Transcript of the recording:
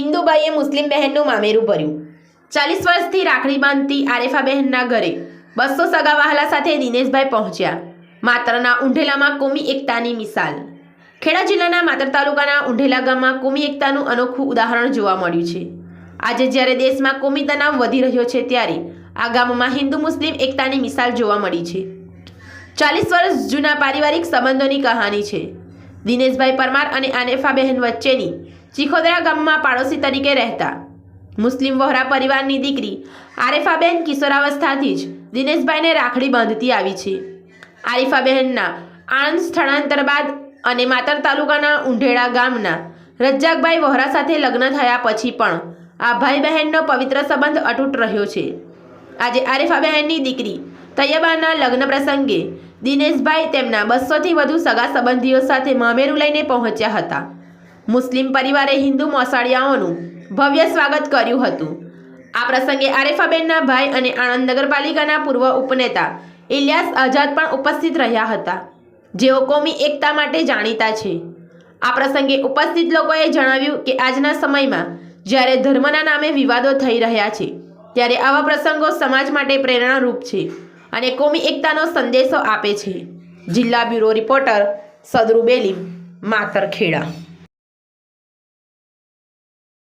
ભાઈએ મુસ્લિમ બહેનનું મામેરું ભર્યું. ચાલીસ વર્ષથી રાખડી બાંધતી આરેફાબહેનના ઘરે બસો સગા વહાલા સાથે દિનેશભાઈ પહોંચ્યા. માતરના ઊંઢેલામાં કોમી એકતાની મિસાલ. ખેડા જિલ્લાના માતર તાલુકાના ઊંઢેલા ગામમાં કોમી એકતાનું અનોખું ઉદાહરણ જોવા મળ્યું છે. આજે જ્યારે દેશમાં કોમી તણાવ વધી રહ્યો છે ત્યારે આ ગામમાં હિન્દુ મુસ્લિમ એકતાની મિસાલ જોવા મળી છે. ચાલીસ વર્ષ જૂના પારિવારિક સંબંધોની કહાની છે. દિનેશભાઈ પરમાર અને આનેફાબહેન વચ્ચેની ચીખોદરા ગામમાં પાડોશી તરીકે રહેતા. મુસ્લિમ વહોરા પરિવારની દીકરી આરેફાબેન કિશોરાવસ્થાથી જ દિનેશભાઈને રાખડી બાંધતી આવી છે. આરિફાબહેનના આણંદ સ્થળાંતર બાદ અને માતર તાલુકાના ઊંઢેડા ગામના રજ્જાકભાઈ વહોરા સાથે લગ્ન થયા પછી પણ આ ભાઈ બહેનનો પવિત્ર સંબંધ અતૂટ રહ્યો છે. આજે આરિફાબહેનની દીકરી તૈયબાના લગ્ન પ્રસંગે દિનેશભાઈ તેમના બસોથી વધુ સગા સંબંધીઓ સાથે મામેરું લઈને પહોંચ્યા હતા. મુસ્લિમ પરિવારે હિન્દુ મોસાળિયાઓનું ભવ્ય સ્વાગત કર્યું હતું. આ પ્રસંગે આરેફાબેનના ભાઈ અને આણંદ નગરપાલિકાના પૂર્વ ઉપનેતા ઇલિયાસ આઝાદ પણ ઉપસ્થિત રહ્યા હતા. જેઓ કોમી એકતા માટે જાણીતા છે. આ પ્રસંગે ઉપસ્થિત લોકોએ જણાવ્યું કે આજના સમયમાં જ્યારે ધર્મના નામે વિવાદો થઈ રહ્યા છે, ત્યારે આવા પ્રસંગો સમાજ માટે પ્રેરણારૂપ છે અને કોમી એકતાનો સંદેશો આપે છે. જિલ્લા બ્યુરો રિપોર્ટર સદરુ બેલીમ માતર ખેડા